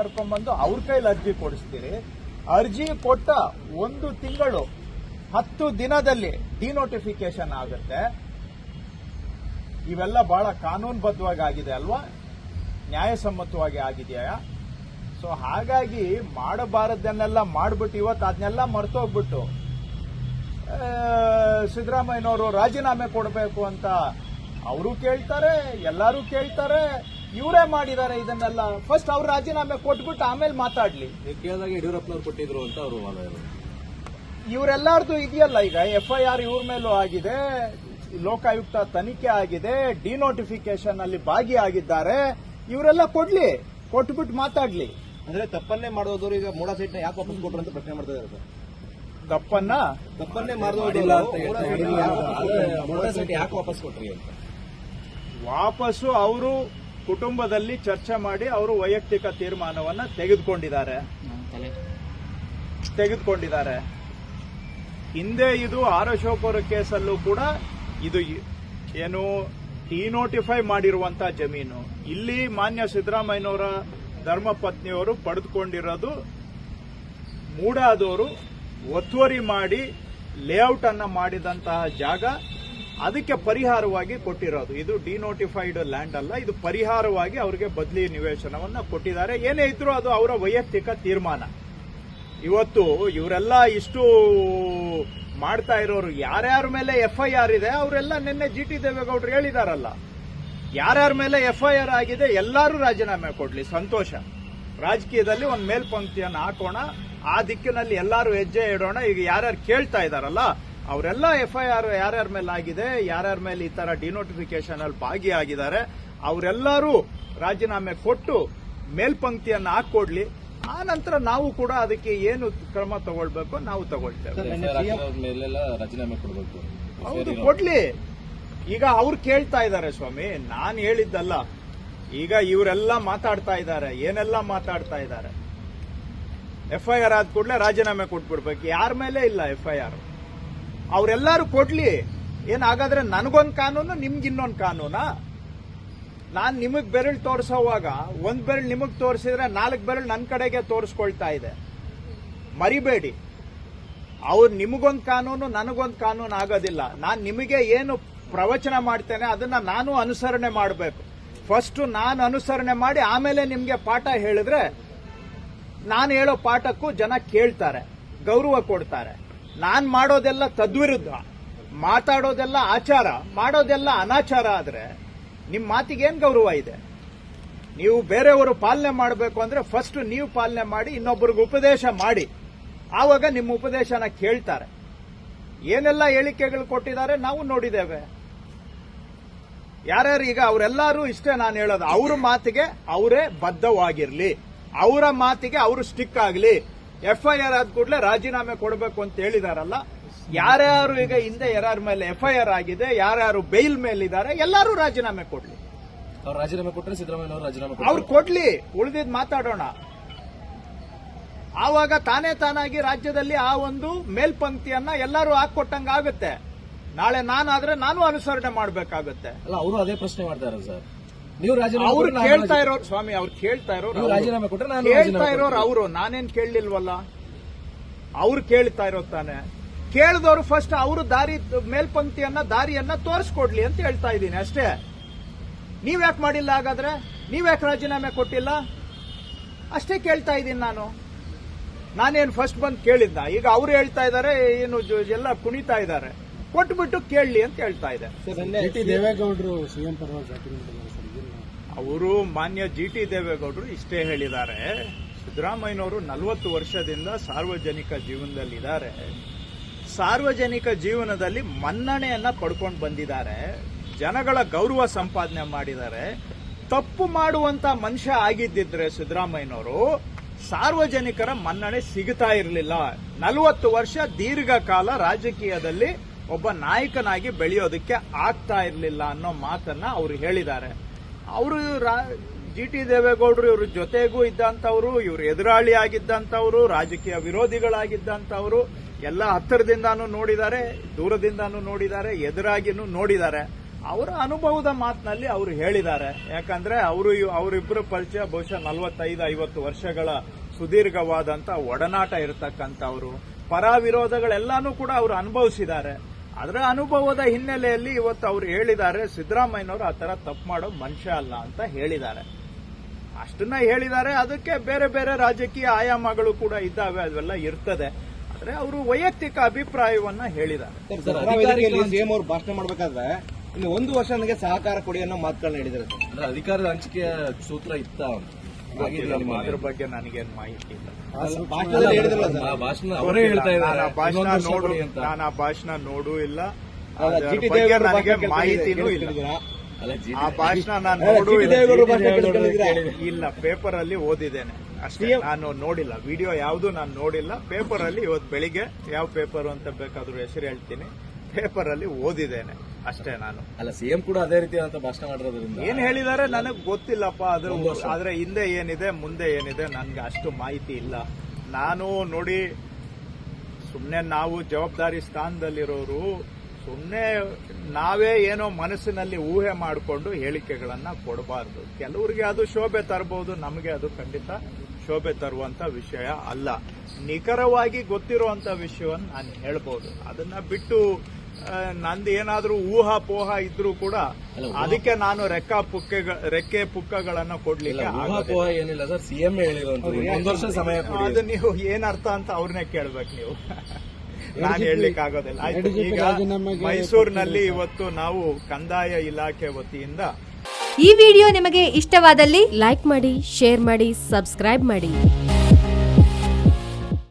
ಕರ್ಕೊಂಡ್ಬಂದು ಅವ್ರ ಕೈಲಿ ಅರ್ಜಿ ಕೊಡಿಸ್ತೀರಿ. ಅರ್ಜಿ ಕೊಟ್ಟ ಒಂದು ತಿಂಗಳು, ಹತ್ತು ದಿನದಲ್ಲಿ ಡಿನೋಟಿಫಿಕೇಶನ್ ಆಗುತ್ತೆ. ಇವೆಲ್ಲ ಬಹಳ ಕಾನೂನುಬದ್ಧವಾಗಿ ಆಗಿದೆ ಅಲ್ವಾ? ನ್ಯಾಯಸಮ್ಮತವಾಗಿ ಆಗಿದೆಯಾ? ಸೊ ಹಾಗಾಗಿ ಮಾಡಬಾರದನ್ನೆಲ್ಲ ಮಾಡ್ಬಿಟ್ಟು ಇವತ್ತು ಅದನ್ನೆಲ್ಲ ಮರ್ತೋಗ್ಬಿಟ್ಟು ಸಿದ್ದರಾಮಯ್ಯನವರು ರಾಜೀನಾಮೆ ಕೊಡಬೇಕು ಅಂತ ಅವರು ಕೇಳ್ತಾರೆ, ಎಲ್ಲರೂ ಕೇಳ್ತಾರೆ. ಇವರೇ ಮಾಡಿದ್ದಾರೆ ಇದನ್ನೆಲ್ಲ. ಫಸ್ಟ್ ಅವ್ರು ರಾಜೀನಾಮೆ ಕೊಟ್ಬಿಟ್ಟು ಆಮೇಲೆ ಮಾತಾಡ್ಲಿ. ನೀವು ಕೇಳಿದಾಗ ಯಡಿಯೂರಪ್ಪನವ್ರು ಕೊಟ್ಟಿದ್ರು ಅಂತ ಅವರು. ಇವರೆಲ್ಲಾರ್ದು ಇದೆಯಲ್ಲ ಈಗ. ಎಫ್ ಐ ಆರ್ ಇವ್ರ ಮೇಲೂ ಆಗಿದೆ. ಲೋಕಾಯುಕ್ತ ತನಿಖೆ ಆಗಿದೆ. ಡಿನೋಟಿಫಿಕೇಶನ್ ಅಲ್ಲಿ ಭಾಗಿಯಾಗಿದ್ದಾರೆ. ಇವರೆಲ್ಲ ಕೊಡ್ಲಿ. ಕೊಟ್ಬಿಟ್ಟು ಮಾತಾಡ್ಲಿ. ಅಂದ್ರೆ ತಪ್ಪನ್ನೇ ಮಾಡೋದವ್ರು ಈಗ ಮೂಡಾ ಸೀಟ್ ಯಾಕೆ ವಾಪಸ್ ಕೊಟ್ರು ಅಂತ ಪ್ರಶ್ನೆ ಮಾಡ್ತಾ ಇದ್ದಾರೆ ತಪ್ಪನ್ನ? ದಪ್ಪನ್ನ ತಪ್ಪನ್ನೇ ಮಾಡಿದವರು ಮೂಡಾ ಸೈಟ್ ಯಾಕೆ ವಾಪಸ್ ಕೊಟ್ರಿ ಅಂತ? ವಾಪಸ್ಸು ಅವರು ಕುಟುಂಬದಲ್ಲಿ ಚರ್ಚೆ ಮಾಡಿ ಅವರು ವೈಯಕ್ತಿಕ ತೀರ್ಮಾನವನ್ನ ತೆಗೆದುಕೊಂಡಿದ್ದಾರೆ. ತೆಗೆದುಕೊಂಡಿದ್ದಾರೆ. ಹಿಂದೆ ಇದು ಆರ್ ಅಶೋಕರ ಕೇಸಲ್ಲೂ ಕೂಡ ಇದು ಏನು ಡಿನೋಟಿಫೈ ಮಾಡಿರುವಂತಹ ಜಮೀನು. ಇಲ್ಲಿ ಮಾನ್ಯ ಸಿದ್ದರಾಮಯ್ಯನವರ ಧರ್ಮಪತ್ನಿಯವರು ಪಡೆದುಕೊಂಡಿರೋದು ಮೂಡಾದವರು ಒತ್ತುವರಿ ಮಾಡಿ ಲೇಔಟ್ ಅನ್ನ ಮಾಡಿದಂತಹ ಜಾಗ ಅದಕ್ಕೆ ಪರಿಹಾರವಾಗಿ ಕೊಟ್ಟಿರೋದು. ಇದು ಡಿನೋಟಿಫೈಡ್ ಲ್ಯಾಂಡ್ ಅಲ್ಲ, ಇದು ಪರಿಹಾರವಾಗಿ ಅವರಿಗೆ ಬದಲಿ ನಿವೇಶನವನ್ನ ಕೊಟ್ಟಿದ್ದಾರೆ. ಏನೇ ಇದ್ರೂ ಅದು ಅವರ ವೈಯಕ್ತಿಕ ತೀರ್ಮಾನ. ಇವತ್ತು ಇವರೆಲ್ಲ ಇಷ್ಟು ಮಾಡ್ತಾ ಇರೋರು ಯಾರ್ಯಾರ ಮೇಲೆ ಎಫ್ ಐ ಆರ್ ಇದೆ, ಅವರೆಲ್ಲ ನಿನ್ನೆ ಜಿ ಟಿ ದೇವೇಗೌಡರು ಹೇಳಿದಾರಲ್ಲ. ಯಾರ್ಯಾರ ಮೇಲೆ ಎಫ್ ಐ ಆರ್ ಆಗಿದೆ, ಎಲ್ಲರೂ ರಾಜೀನಾಮೆ ಕೊಡ್ಲಿ, ಸಂತೋಷ. ರಾಜಕೀಯದಲ್ಲಿ ಒಂದು ಮೇಲ್ಪಂಕ್ತಿಯನ್ನು ಹಾಕೋಣ, ಆ ದಿಕ್ಕಿನಲ್ಲಿ ಎಲ್ಲರೂ ಹೆಜ್ಜೆ ಇಡೋಣ. ಈಗ ಯಾರ್ಯಾರು ಕೇಳ್ತಾ ಇದಾರಲ್ಲ ಅವರೆಲ್ಲ ಎಫ್ ಐ ಆರ್ ಯಾರ್ಯಾರ ಮೇಲೆ ಆಗಿದೆ ಯಾರ್ಯಾರ ಮೇಲೆ ಈ ತರ ಡಿನೋಟಿಫಿಕೇಶನ್ ಅಲ್ಲಿ ಭಾಗಿಯಾಗಿದ್ದಾರೆ ಅವರೆಲ್ಲರೂ ರಾಜೀನಾಮೆ ಕೊಟ್ಟು ಮೇಲ್ಪಂಕ್ತಿಯನ್ನು ಹಾಕೊಡ್ಲಿ ಆ ನಂತರ ನಾವು ಕೂಡ ಅದಕ್ಕೆ ಏನು ಕ್ರಮ ತಗೊಳ್ಬೇಕು ನಾವು ತಗೊಳ್ತೇವೆ. ಮೇಲೆಲ್ಲ ರಾಜೀನಾಮೆ ಕೊಡಬೇಕು. ಹೌದು ಕೊಡ್ಲಿ. ಈಗ ಅವ್ರು ಕೇಳ್ತಾ ಇದ್ದಾರೆ ಸ್ವಾಮಿ ನಾನು ಹೇಳಿದ್ದಲ್ಲ. ಈಗ ಇವರೆಲ್ಲ ಮಾತಾಡ್ತಾ ಇದ್ದಾರೆ ಏನೆಲ್ಲ ಮಾತಾಡ್ತಾ ಇದ್ದಾರೆ? ಎಫ್ ಐ ಆರ್ ಆದ ಕೂಡಲೇ ರಾಜೀನಾಮೆ ಕೊಟ್ಬಿಡ್ಬೇಕು. ಯಾರ ಮೇಲೆ ಇಲ್ಲ ಎಫ್ ಐ ಆರ್ ಅವರೆಲ್ಲರೂ ಕೊಡ್ಲಿ. ಏನ್ ಹಾಗಾದ್ರೆ ನನಗೊಂದು ಕಾನೂನು ನಿಮ್ಗೆ ಇನ್ನೊಂದು ಕಾನೂನಾ? ನಾನು ನಿಮಗ್ ಬೆರಳು ತೋರಿಸೋವಾಗ ಒಂದು ಬೆರಳು ನಿಮಗ್ ತೋರಿಸಿದ್ರೆ ನಾಲ್ಕು ಬೆರಳು ನನ್ನ ಕಡೆಗೆ ತೋರಿಸ್ಕೊಳ್ತಾ ಇದೆ. ಮರಿಬೇಡಿ. ಅವ್ರು ನಿಮಗೊಂದು ಕಾನೂನು, ನನಗೊಂದು ಕಾನೂನು ಆಗೋದಿಲ್ಲ. ನಾನು ನಿಮಗೆ ಏನು ಪ್ರವಚನ ಮಾಡ್ತೇನೆ, ಅದನ್ನ ನಾನು ಅನುಸರಣೆ ಮಾಡಬೇಕು. ಫಸ್ಟ್ ನಾನು ಅನುಸರಣೆ ಮಾಡಿ, ಆಮೇಲೆ ನಿಮಗೆ ಪಾಠ ಹೇಳಿದ್ರೆ, ನಾನು ಹೇಳೋ ಪಾಠಕ್ಕೂ ಜನ ಕೇಳ್ತಾರೆ, ಗೌರವ ಕೊಡ್ತಾರೆ. ನಾನ್ ಮಾಡೋದೆಲ್ಲ ತದ್ವಿರುದ್ಧ, ಮಾತಾಡೋದೆಲ್ಲ ಆಚಾರ, ಮಾಡೋದೆಲ್ಲ ಅನಾಚಾರ ಆದ್ರೆ ನಿಮ್ ಮಾತಿಗೇನ್ ಗೌರವ ಇದೆ? ನೀವು ಬೇರೆಯವರು ಪಾಲನೆ ಮಾಡಬೇಕು ಅಂದ್ರೆ ಫಸ್ಟ್ ನೀವು ಪಾಲನೆ ಮಾಡಿ ಇನ್ನೊಬ್ಬರಿಗೆ ಉಪದೇಶ ಮಾಡಿ. ಆವಾಗ ನಿಮ್ಮ ಉಪದೇಶನ ಕೇಳ್ತಾರೆ. ಏನೆಲ್ಲ ಹೇಳಿಕೆಗಳು ಕೊಟ್ಟಿದ್ದಾರೆ ನಾವು ನೋಡಿದ್ದೇವೆ. ಯಾರ್ಯಾರು ಈಗ ಅವರೆಲ್ಲರೂ ಇಷ್ಟೇ ನಾನು ಹೇಳೋದು, ಅವ್ರ ಮಾತಿಗೆ ಅವರೇ ಬದ್ಧವಾಗಿರ್ಲಿ. ಅವರ ಮಾತಿಗೆ ಅವರು ಸ್ಟಿಕ್ ಆಗಲಿ. ಎಫ್ ಐ ಆರ್ ಆದ ಕೂಡಲೇ ರಾಜೀನಾಮೆ ಕೊಡಬೇಕು ಅಂತ ಹೇಳಿದಾರಲ್ಲ ಯಾರ್ಯಾರು ಈಗ ಹಿಂದೆ ಯಾರ್ಯಾರ ಮೇಲೆ ಎಫ್ಐಆರ್ ಆಗಿದೆ ಯಾರ್ಯಾರು ಬೈಲ್ ಮೇಲಿದ್ದಾರೆ ಎಲ್ಲರೂ ರಾಜೀನಾಮೆ ಕೊಡ್ಲಿ. ಅವ್ರು ರಾಜೀನಾಮೆ ಕೊಟ್ಟರೆ ಸಿದ್ದರಾಮಯ್ಯ ಅವರು ರಾಜೀನಾಮೆ ಅವ್ರು ಕೊಡ್ಲಿ ಉಳಿದಿದ್ ಮಾತಾಡೋಣ. ಆವಾಗ ತಾನೇ ತಾನಾಗಿ ರಾಜ್ಯದಲ್ಲಿ ಆ ಒಂದು ಮೇಲ್ಪಂಕ್ತಿಯನ್ನ ಎಲ್ಲರೂ ಹಾಕೊಟ್ಟಂಗಾಗುತ್ತೆ ನಾಳೆ ನಾನಾದ್ರೆ ನಾನು ಅನುಸರಣೆ ಮಾಡಬೇಕಾಗುತ್ತೆ. ಅಲ್ಲ ಅವರು ಅದೇ ಪ್ರಶ್ನೆ ಮಾಡ್ತಾರೆ ಸರ್. ನೀವು ರಾಜೀನಾಮೆ ಅವ್ರು ಕೇಳ್ತಾ ಇರೋರು ಸ್ವಾಮಿ ಅವ್ರು ಕೇಳ್ತಾ ಇರೋರು ನೀವು. ರಾಜೀನಾಮೆ ಕೊಟ್ರೆ ನಾನು ಕೇಳ್ತಾ ರಾಜೀನಾಮೆ ಇರೋರು. ಅವರು ನಾನೇನ್ ಕೇಳಲಿಲ್ವಲ್ಲ? ಅವ್ರು ಕೇಳ್ತಾ ಇರೋ ತಾನೆ. ಕೇಳಿದವರು ಫಸ್ಟ್ ಅವರು ದಾರಿ ಮೇಲ್ಪಂಕ್ತಿಯನ್ನ ದಾರಿಯನ್ನ ತೋರಿಸ್ಕೊಡ್ಲಿ ಅಂತ ಹೇಳ್ತಾ ಇದ್ದೀನಿ ಅಷ್ಟೇ. ನೀವ್ಯಾಕೆ ಮಾಡಿಲ್ಲ ಹಾಗಾದ್ರೆ? ನೀವ್ಯಾಕೆ ರಾಜೀನಾಮೆ ಕೊಟ್ಟಿಲ್ಲ? ಅಷ್ಟೇ ಕೇಳ್ತಾ ಇದ್ದೀನಿ ನಾನು. ನಾನೇನು ಫಸ್ಟ್ ಬಂದು ಕೇಳಿದ್ದ. ಈಗ ಅವ್ರು ಹೇಳ್ತಾ ಇದ್ದಾರೆ ಏನು ಜೊ- ಎಲ್ಲ ಕುಣಿತಾ ಇದ್ದಾರೆ ಕೊಟ್ಬಿಟ್ಟು ಕೇಳಲಿ ಅಂತ ಹೇಳ್ತಾ ಇದೆ ಜಿ ಟಿ ದೇವೇಗೌಡರು ಸಿಎಂ ಪರವಾಗಿ ಡಾಕ್ಯುಮೆಂಟ್ ಸರ್ ಅವರು ಮಾನ್ಯ ಜಿ ಟಿ ದೇವೇಗೌಡರು ಇಷ್ಟೇ ಹೇಳಿದ್ದಾರೆ. ಸಿದ್ದರಾಮಯ್ಯನವರು ನಲವತ್ತು ವರ್ಷದಿಂದ ಸಾರ್ವಜನಿಕ ಜೀವನದಲ್ಲಿದ್ದಾರೆ. ಸಾರ್ವಜನಿಕ ಜೀವನದಲ್ಲಿ ಮನ್ನಣೆಯನ್ನ ಪಡ್ಕೊಂಡು ಬಂದಿದ್ದಾರೆ. ಜನಗಳ ಗೌರವ ಸಂಪಾದನೆ ಮಾಡಿದ್ದಾರೆ. ತಪ್ಪು ಮಾಡುವಂತ ಮನುಷ್ಯ ಆಗಿದ್ದಿದ್ರೆ ಸಿದ್ದರಾಮಯ್ಯನವರು ಸಾರ್ವಜನಿಕರ ಮನ್ನಣೆ ಸಿಗುತ್ತಾ ಇರಲಿಲ್ಲ. ನಲವತ್ತು ವರ್ಷ ದೀರ್ಘಕಾಲ ರಾಜಕೀಯದಲ್ಲಿ ಒಬ್ಬ ನಾಯಕನಾಗಿ ಬೆಳೆಯೋದಕ್ಕೆ ಆಗ್ತಾ ಇರಲಿಲ್ಲ ಅನ್ನೋ ಮಾತನ್ನ ಅವರು ಹೇಳಿದ್ದಾರೆ. ಅವರು ಜಿ ಟಿ ದೇವೇಗೌಡರು ಇವ್ರ ಜೊತೆಗೂ ಇದ್ದಂಥವ್ರು, ಇವ್ರ ಎದುರಾಳಿ ಆಗಿದ್ದಂಥವ್ರು, ರಾಜಕೀಯ ವಿರೋಧಿಗಳಾಗಿದ್ದಂಥವ್ರು, ಎಲ್ಲ ಹತ್ತಿರದಿಂದಾನು ನೋಡಿದ್ದಾರೆ, ದೂರದಿಂದಾನೂ ನೋಡಿದ್ದಾರೆ, ಎದುರಾಗಿನೂ ನೋಡಿದ್ದಾರೆ. ಅವರ ಅನುಭವದ ಮಾತಿನಲ್ಲಿ ಅವರು ಹೇಳಿದ್ದಾರೆ. ಯಾಕಂದ್ರೆ ಅವರು ಅವರಿಬ್ಬರ ಪರಿಚಯ ಬಹುಶಃ ನಲವತ್ತೈದು, ಐವತ್ತು ವರ್ಷಗಳ ಸುದೀರ್ಘವಾದಂತ ಒಡನಾಟ ಇರತಕ್ಕಂಥವ್ರು. ಪರ ವಿರೋಧಗಳೆಲ್ಲಾನು ಕೂಡ ಅವರು ಅನುಭವಿಸಿದ್ದಾರೆ. ಅದರ ಅನುಭವದ ಹಿನ್ನೆಲೆಯಲ್ಲಿ ಇವತ್ತು ಅವರು ಹೇಳಿದ್ದಾರೆ ಸಿದ್ದರಾಮಯ್ಯನವರು ಆ ತರ ತಪ್ಪು ಮಾಡೋ ಮನುಷ್ಯ ಅಲ್ಲ ಅಂತ ಹೇಳಿದ್ದಾರೆ. ಅಷ್ಟನ್ನ ಹೇಳಿದ್ದಾರೆ ಅದಕ್ಕೆ ಬೇರೆ ಬೇರೆ ರಾಜಕೀಯ ಆಯಾಮಗಳು ಕೂಡ ಇದ್ದಾವೆ ಅದೆಲ್ಲ ಇರ್ತದೆ. ಆದರೆ ಅವರು ವೈಯಕ್ತಿಕ ಅಭಿಪ್ರಾಯವನ್ನ ಹೇಳಿದ್ದಾರೆ. ಸಿಎಂ ಅವರು ಭಾಷಣ ಮಾಡಬೇಕಾದ್ರೆ ಇನ್ನು ಒಂದು ವರ್ಷ ನನಗೆ ಸಹಕಾರ ಕೊಡಿ ಅನ್ನೋ ಮಾತುಗಳನ್ನ ಹೇಳಿದ್ದಾರೆ ಅಧಿಕಾರದ ಹಂಚಿಕೆಯ ಸೂತ್ರ ಇತ್ತ ಅದ್ರ ಬಗ್ಗೆ ನನಗೇನು ಮಾಹಿತಿ ಇಲ್ಲ. ಅಲ್ಲ, ಭಾಷಣದಲ್ಲಿ ಹೇಳಿದ್ರಲ್ಲ ಸರ್? ಆ ಭಾಷಣ ಅವರೇ ಹೇಳ್ತಾ ನಾನು ಇದ್ದಾರೆ. ಆ ಭಾಷಣ ನೋಡು ಅಂತ. ನಾನು ಆ ಭಾಷಣ ನೋಡೂ ಇಲ್ಲ. ಮಾಹಿತಿನೂ ಇಲ್ಲ. ಆ ಭಾಷಣ ನಾನು ನೋಡೂ? ಇಲ್ಲ. ಪೇಪರ್ ಅಲ್ಲಿ ಓದಿದ್ದೇನೆ ಅಷ್ಟೇ. ನಾನು ನೋಡಿಲ್ಲ. ವಿಡಿಯೋ ಯಾವುದು ನಾನು ನೋಡಿಲ್ಲ. ಪೇಪರ್ ಅಲ್ಲಿ ಇವತ್ತು ಬೆಳಿಗ್ಗೆ ಯಾವ ಪೇಪರ್ ಅಂತ ಬೇಕಾದ್ರೂ ಹೆಸರು ಹೇಳ್ತೀನಿ. ಪೇಪರ್ ಅಲ್ಲಿ ಓದಿದ್ದೇನೆ. ಅಷ್ಟೇ ನಾನು. ಅಲ್ಲ ಸಿಎಂ ಕೂಡ ಅದೇ ರೀತಿಯಾದಂತ ಭಾಷಣ ಮಾಡಿರೋದ್ರಿಂದ ಏನ್ ಹೇಳಿದಾರೆ ನನಗೆ ಗೊತ್ತಿಲ್ಲಪ್ಪ ಅದ್ರ ಆದ್ರೆ ಹಿಂದೆ ಏನಿದೆ ಮುಂದೆ ಏನಿದೆ ನನ್ಗೆ ಅಷ್ಟು ಮಾಹಿತಿ ಇಲ್ಲ. ನಾನು ನೋಡಿ ಸುಮ್ಮನೆ ನಾವು ಜವಾಬ್ದಾರಿ ಸ್ಥಾನದಲ್ಲಿರೋರು ಸುಮ್ಮನೆ ನಾವೇ ಏನೋ ಮನಸ್ಸಿನಲ್ಲಿ ಊಹೆ ಮಾಡಿಕೊಂಡು ಹೇಳಿಕೆಗಳನ್ನ ಕೊಡಬಾರ್ದು. ಕೆಲವರಿಗೆ ಅದು ಶೋಭೆ ತರಬಹುದು ನಮಗೆ ಅದು ಖಂಡಿತ ಶೋಭೆ ತರುವಂತ ವಿಷಯ ಅಲ್ಲ. ನಿಖರವಾಗಿ ಗೊತ್ತಿರುವಂತ ವಿಷಯವನ್ನು ನಾನು ಹೇಳ್ಬೋದು. ಅದನ್ನ ಬಿಟ್ಟು ನಂದು ಏನಾದ್ರೂ ಊಹಾಪೋಹ ಇದ್ರೂ ಕೂಡ ಅದಕ್ಕೆ ನಾನು ರೆಕ್ಕ ಪುಕ್ಕೆ ರೆಕ್ಕೆ ಪುಕ್ಕಗಳನ್ನ ಕೊಡ್ಲಿಲ್ಲ. ಊಹಾಪೋಹ ಏನಿಲ್ಲ ಸರ್ ಸಿಎಂ ವರ್ಷ ಸಮಯ ಕೊಡಿ ಅದು ನೀವು ಏನರ್ಥ ಅರ್ಥ ಅಂತ ಅವ್ರನ್ನೇ ಕೇಳ್ಬೇಕು ನೀವು. ನಾನು ಹೇಳಲಿಕ್ಕೆ ಆಗೋದಿಲ್ಲ. ಆಯ್ತು ಈಗ ಮೈಸೂರಿನಲ್ಲಿ ಇವತ್ತು ನಾವು ಕಂದಾಯ ಇಲಾಖೆ ವತಿಯಿಂದ ಈ ವಿಡಿಯೋ ನಿಮಗೆ ಇಷ್ಟವಾದಲ್ಲಿ ಲೈಕ್ ಮಾಡಿ ಶೇರ್ ಮಾಡಿ ಸಬ್ಸ್ಕ್ರೈಬ್ ಮಾಡಿ.